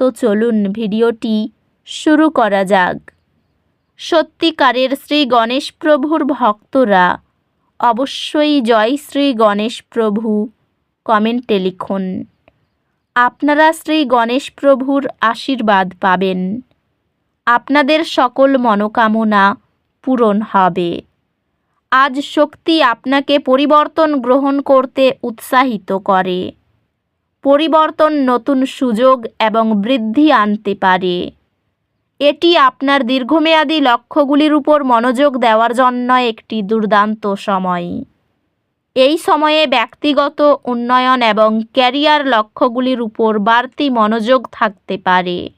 তো চলুন ভিডিওটি শুরু করা যাক। সত্যিকারের শ্রী গণেশ প্রভুর ভক্তরা অবশ্যই জয় শ্রী গণেশ প্রভু কমেন্টে লিখুন। আপনারা শ্রী গণেশ প্রভুর আশীর্বাদ পাবেন। আপনাদের সকল মনোকামনা পূরণ হবে। আজ শক্তি আপনাকে পরিবর্তন গ্রহণ করতে উৎসাহিত করে। পরিবর্তন নতুন সুযোগ এবং বৃদ্ধি আনতে পারে। এটি আপনার দীর্ঘমেয়াদী লক্ষ্যগুলির উপর মনোযোগ দেওয়ার জন্য একটি দুর্দান্ত সময়। এই সময়ে ব্যক্তিগত উন্নয়ন এবং ক্যারিয়ার লক্ষ্যগুলির উপর বাড়তি মনোযোগ থাকতে পারে।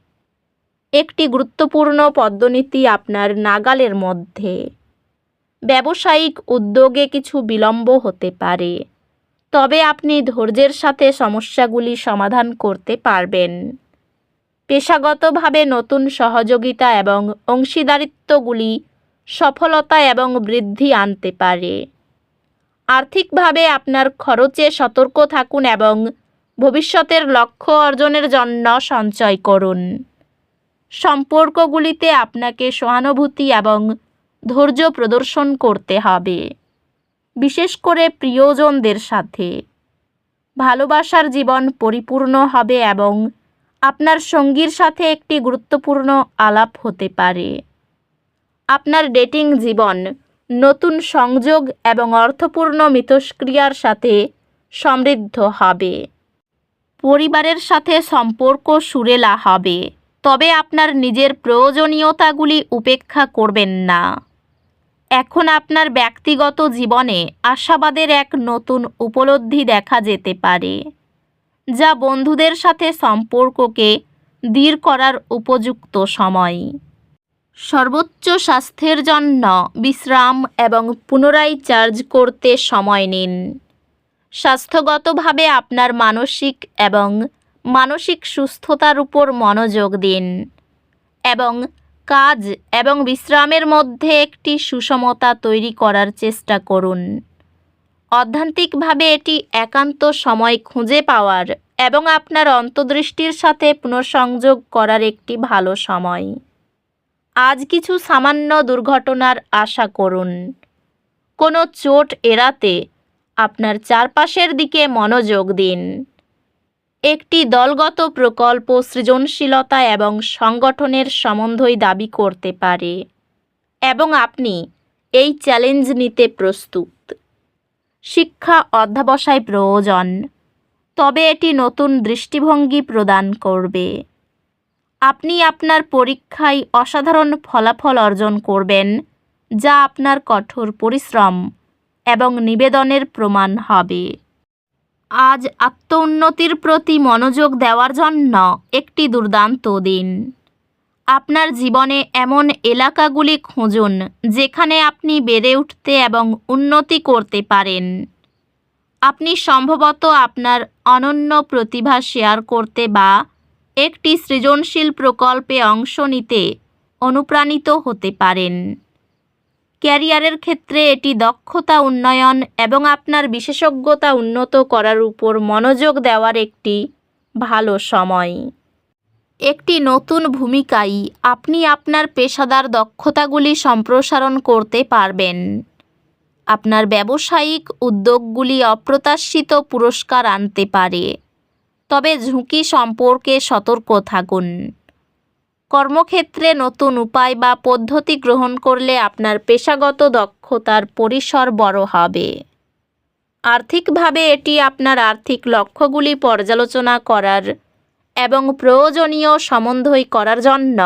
একটি গুরুত্বপূর্ণ পদ্মনীতি আপনার নাগালের মধ্যে। ব্যবসায়িক উদ্যোগে কিছু বিলম্ব হতে পারে। তবে আপনি ধৈর্যের সাথে সমস্যাগুলি সমাধান করতে পারবেন। পেশাগতভাবে নতুন সহযোগিতা এবং অংশীদারিত্বগুলি সফলতা এবং বৃদ্ধি আনতে পারে। আর্থিকভাবে আপনার খরচে সতর্ক থাকুন এবং ভবিষ্যতের লক্ষ্য অর্জনের জন্য সঞ্চয় করুন। সম্পর্কগুলিতে আপনাকে সহানুভূতি এবং ধৈর্য প্রদর্শন করতে হবে। বিশেষ করে প্রিয়জনদের সাথে। ভালোবাসার জীবন পরিপূর্ণ হবে এবং আপনার সঙ্গীর সাথে একটি গুরুত্বপূর্ণ আলাপ হতে পারে। আপনার ডেটিং জীবন, নতুন সংযোগ এবং অর্থপূর্ণ মিথস্ক্রিয়ার সাথে সমৃদ্ধ হবে। পরিবারের সাথে সম্পর্ক সুরেলা হবে, তবে আপনার নিজের প্রয়োজনীয়তাগুলি উপেক্ষা করবেন না। এখন আপনার ব্যক্তিগত জীবনে আশাবাদের এক নতুন উপলব্ধি দেখা যেতে পারে, যা বন্ধুদের সাথে সম্পর্ককে দৃঢ় করার উপযুক্ত সময়। সর্বোচ্চ স্বাস্থ্যের জন্য বিশ্রাম এবং পুনরায় চার্জ করতে সময় নিন। স্বাস্থ্যগতভাবে আপনার মানসিক এবং মানসিক সুস্থতার উপর মনোযোগ দিন এবং কাজ এবং বিশ্রামের মধ্যে একটি সুষমতা তৈরি করার চেষ্টা করুন। অধ্যান্তিকভাবে এটি একান্ত সময় খুঁজে পাওয়ার এবং আপনার অন্তর্দৃষ্টির সাথে পুনঃসংযোগ করার একটি ভালো সময়। আজ কিছু সামান্য দুর্ঘটনার আশা করুন। কোনো চোট এড়াতে আপনার চারপাশের দিকে মনোযোগ দিন। একটি দলগত প্রকল্প সৃজনশীলতা এবং সংগঠনের সম্বন্ধই দাবি করতে পারে। এবং আপনি এই চ্যালেঞ্জ নিতে প্রস্তুত। শিক্ষা অধ্যাবসায় প্রয়োজন, তবে এটি নতুন দৃষ্টিভঙ্গি প্রদান করবে। আপনি আপনার পরীক্ষায় অসাধারণ ফলাফল অর্জন করবেন, যা আপনার কঠোর পরিশ্রম এবং নিবেদনের প্রমাণ হবে। আজ আত্মোন্নতির প্রতি মনোযোগ দেওয়ার জন্য একটি দুর্দান্ত দিন। আপনার জীবনে এমন এলাকাগুলি খুঁজুন, যেখানে আপনি বেড়ে উঠতে এবং উন্নতি করতে পারেন। আপনি সম্ভবত আপনার অনন্য প্রতিভা শেয়ার করতে বা একটি সৃজনশীল প্রকল্পে অংশ নিতে অনুপ্রাণিত হতে পারেন। ক্যারিয়ারের ক্ষেত্রে এটি দক্ষতা উন্নয়ন এবং আপনার বিশেষজ্ঞতা উন্নত করার উপর মনোযোগ দেওয়ার একটি ভালো সময়। একটি নতুন ভূমিকায় আপনি আপনার পেশাদার দক্ষতাগুলি সম্প্রসারণ করতে পারবেন। আপনার ব্যবসায়িক উদ্যোগগুলি অপ্রত্যাশিত পুরস্কার আনতে পারে। তবে ঝুঁকি সম্পর্কে সতর্ক থাকুন। কর্মক্ষেত্রে নতুন উপায় বা পদ্ধতি গ্রহণ করলে আপনার পেশাগত দক্ষতার পরিসর বড় হবে। আর্থিকভাবে এটি আপনার আর্থিক লক্ষ্যগুলি পর্যালোচনা করার এবং প্রয়োজনীয় সমন্বয় করার জন্য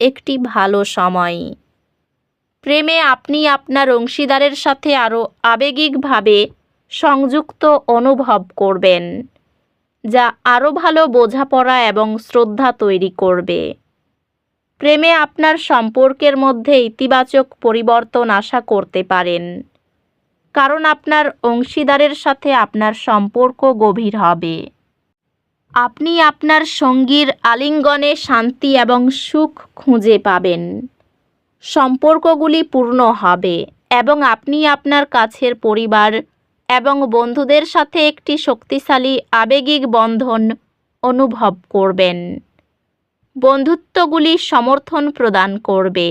একটি ভালো সময়। প্রেমে আপনি আপনার অংশীদারের সাথে আরও আবেগিকভাবে সংযুক্ত অনুভব করবেন, যা আরও ভালো বোঝাপড়া এবং শ্রদ্ধা তৈরি করবে। প্রেমে আপনার সম্পর্কের মধ্যে ইতিবাচক পরিবর্তন আশা করতে পারেন। কারণ আপনার অংশীদারের সাথে আপনার সম্পর্ক গভীর হবে। আপনি আপনার সঙ্গীর আলিঙ্গনে শান্তি এবং সুখ খুঁজে পাবেন। সম্পর্কগুলি পূর্ণ হবে এবং আপনি আপনার কাছের পরিবার এবং বন্ধুদের সাথে একটি শক্তিশালী আবেগিক বন্ধন অনুভব করবেন। বন্ধুত্বগুলি সমর্থন প্রদান করবে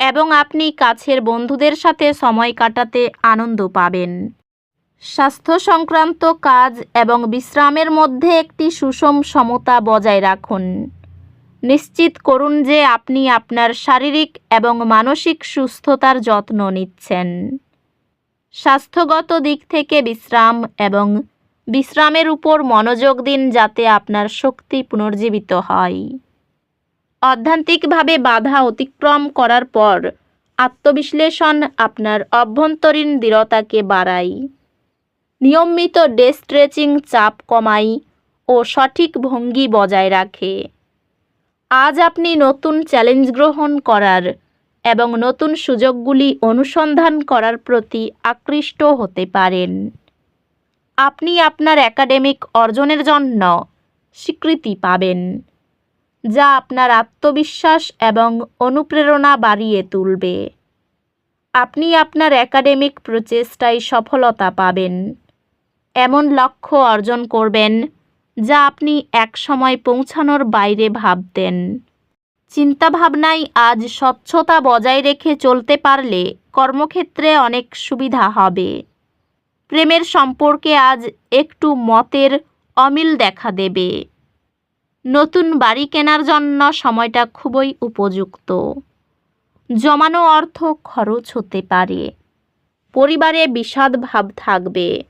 এবং আপনি কাছের বন্ধুদের সাথে সময় কাটাতে আনন্দ পাবেন। স্বাস্থ্য সংক্রান্ত কাজ এবং বিশ্রামের মধ্যে একটি সুষম সমতা বজায় রাখুন। নিশ্চিত করুন যে আপনি আপনার শারীরিক এবং মানসিক সুস্থতার যত্ন নিচ্ছেন। স্বাস্থ্যগত দিক থেকে বিশ্রাম এবং বিশ্রামের উপর মনোযোগ দিন যাতে আপনার শক্তি পুনর্জীবিত হয়। অধ্যান্তিকভাবে বাধা অতিক্রম করার পর আত্মবিশ্লেষণ আপনার অভ্যন্তরীণ দৃঢ়তাকে বাড়ায়। নিয়মিত ডে স্ট্রেচিং চাপ কমায় ও সঠিক ভঙ্গি বজায় রাখে। আজ আপনি নতুন চ্যালেঞ্জ গ্রহণ করার এবং নতুন সুযোগগুলি অনুসন্ধান করার প্রতি আকৃষ্ট হতে পারেন। আপনি আপনার একাডেমিক অর্জনের জন্য স্বীকৃতি পাবেন। যা আপনার আত্মবিশ্বাস এবং অনুপ্রেরণা বাড়িয়ে তুলবে। আপনি আপনার একাডেমিক প্রচেষ্টায় সফলতা পাবেন। এমন লক্ষ্য অর্জন করবেন যা আপনি একসময় পৌঁছানোর বাইরে ভাবতেন। চিন্তাভাবনায় আজ স্বচ্ছতা বজায় রেখে চলতে পারলে কর্মক্ষেত্রে অনেক সুবিধা হবে। প্রেমের সম্পর্কে আজ একটু মতের অমিল দেখা দেবে। নতুন বাড়ি কেনার জন্য সময়টা খুবই উপযুক্ত। জমানো অর্থ খরচ হতে পারে। পরিবারে বিষাদ ভাব থাকবে।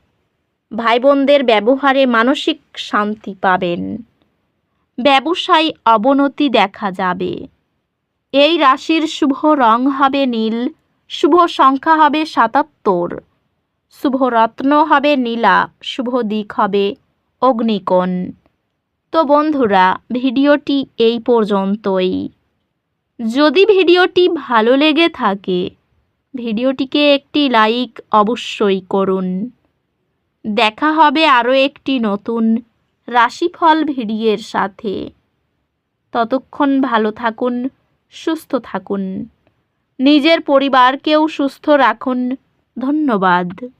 ভাই বোনদের ব্যবহারে মানসিক শান্তি পাবেন। ব্যবসায় অবনতি দেখা যাবে। এই রাশির শুভ রং হবে নীল, শুভ সংখ্যা হবে সাতাত্তর, শুভ রত্ন হবে নীলা, শুভ দিক হবে অগ্নিকোণ। তো বন্ধুরা, ভিডিওটি এই পর্যন্তই। যদি ভিডিওটি ভালো লেগে থাকে, ভিডিওটিকে একটি লাইক অবশ্যই করুন। দেখা হবে আরও একটি নতুন রাশিফল ভিডিওর সাথে। ততক্ষণ ভালো থাকুন, সুস্থ থাকুন। নিজের পরিবারকেও সুস্থ রাখুন। ধন্যবাদ।